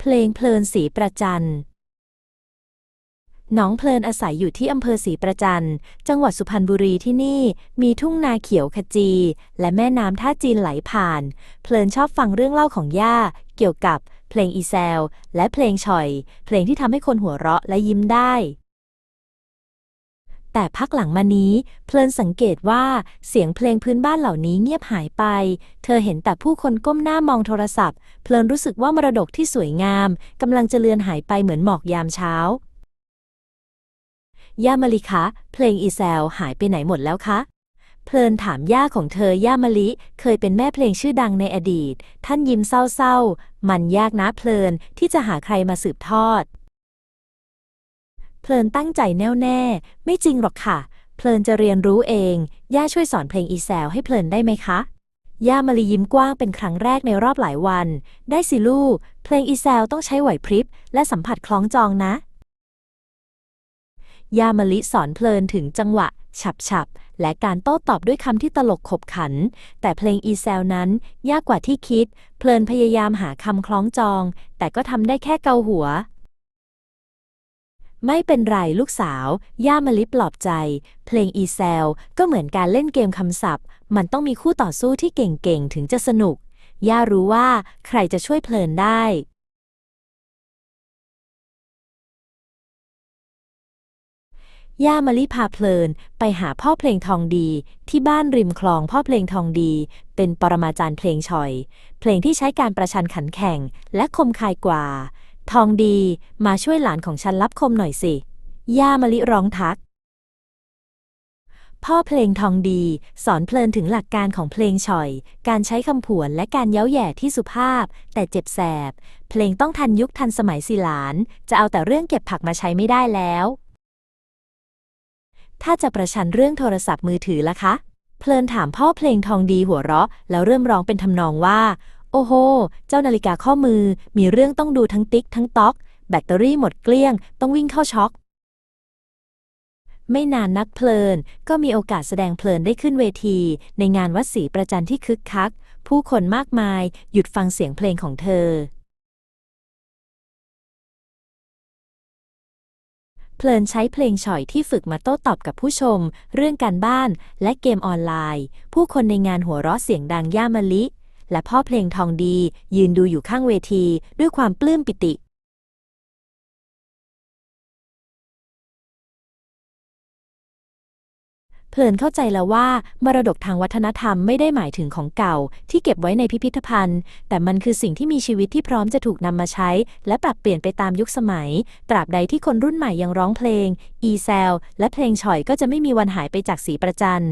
เพลงเพลินสีประจันน้องเพลินอาศัยอยู่ที่อำเภอศรีประจัน จังหวัดสุพรรณบุรีที่นี่มีทุ่งนาเขียวขจี และแม่น้ำท่าจีนไหลผ่าน เพลินชอบฟังเรื่องเล่าของย่า เกี่ยวกับเพลงอีแซลและเพลงฉ่อย เพลงที่ทำให้คนหัวเราะและยิ้มได้ แต่พักหลังมานี้ เพลินสังเกตว่าเสียงเพลงพื้นบ้านเหล่านี้เงียบหายไป เธอเห็นแต่ผู้คนก้มหน้ามองโทรศัพท์ เพลินรู้สึกว่ามรดกที่สวยงามกำลังจะเลือนหายไปเหมือนหมอกยามเช้า ย่ามะลิคะ เพลงอีแซลหายไปไหนหมดแล้วคะเพลินถามย่าของเธอย่ามะลิ เคยเป็นแม่เพลงชื่อดังในอดีต ท่านยิ้มเศร้าๆ มันยากนะเพลินที่จะหาใครมาสืบทอด เพลินตั้งใจแน่วแน่ ไม่จริงหรอกค่ะ เพลินจะเรียนรู้เอง ย่าช่วยสอนเพลงอีแซลให้เพลินได้ไหมคะ ย่ามะลิยิ้มกว้างเป็นครั้งแรกในรอบหลายวัน ได้สิลูก เพลงอีแซลต้องใช้ไหวพริบ และสัมผัสคล้องจองนะ ย่ามะลิสอนเพลินถึงจังหวะฉับฉับๆ และการโต้ตอบด้วยคำที่ตลกขบขัน แต่เพลงอีแซลนั้น ยากกว่าที่คิด เพลินพยายามหาคำคล้องจอง แต่ก็ทำได้แค่เกาหัว ไม่เป็นไรลูกสาว ย่ามะลิปลอบใจ เพลงอีแซลก็เหมือนการเล่นเกมคำศัพท์ มันต้องมีคู่ต่อสู้ที่เก่งๆ ถึงจะสนุก ย่ารู้ว่าใครจะช่วยเพลินได้ ย่ามะลิพาเพลินไปหาพ่อเพลงทองดี ที่บ้านริมคลองพ่อเพลงทองดี เป็นปรมาจารย์เพลงฉ่อย เพลงที่ใช้การประชันขันแข่งและคมคายกว่า ทองดีมาช่วยหลานของฉันรับคมหน่อยสิ ย่ามะลิร้องทัก พ่อเพลงทองดีสอนเพลินถึงหลักการของเพลงฉ่อย การใช้คำผวนและการเย้าแย่ที่สุภาพ แต่เจ็บแสบ เพลงต้องทันยุคทันสมัยสิหลาน จะเอาแต่เรื่องเก็บผักมาใช้ไม่ได้แล้ว ถ้าจะประชันเรื่องโทรศัพท์มือถือล่ะคะ เพลินถามพ่อเพลงทองดีหัวเราะ แล้วเริ่มร้องเป็นทำนองว่า โอ้โห เจ้านาฬิกาข้อมือ มีเรื่องต้องดูทั้งติ๊กทั้งต๊อก แบตเตอรี่หมดเกลี้ยง ต้องวิ่งเข้าช็อก ไม่นานนักเพลิน ก็มีโอกาสแสดงเพลินได้ขึ้นเวที ในงานวัดศรีประจันที่คึกคัก ผู้คนมากมาย หยุดฟังเสียงเพลงของเธอ เพลินใช้เพลงฉ่อยที่ฝึกมาโต้ตอบกับผู้ชม เรื่องการบ้านและเกมออนไลน์ ผู้คนในงานหัวเราะเสียงดังย่ามะลิ และพ่อเพลงทองดี ยืนดูอยู่ข้างเวทีด้วยความปลื้มปิติเพลินเข้าใจแล้วว่ามรดกทางวัฒนธรรมไม่ได้หมายถึงของเก่า ที่เก็บไว้ในพิพิธภัณฑ์ แต่มันคือสิ่งที่มีชีวิตที่พร้อมจะถูกนำมาใช้ และปรับเปลี่ยนไปตามยุคสมัย ตราบใดที่คนรุ่นใหม่ยังร้องเพลง อีแซลและเพลงฉ่อยก็จะไม่มีวันหายไปจากสีประจัน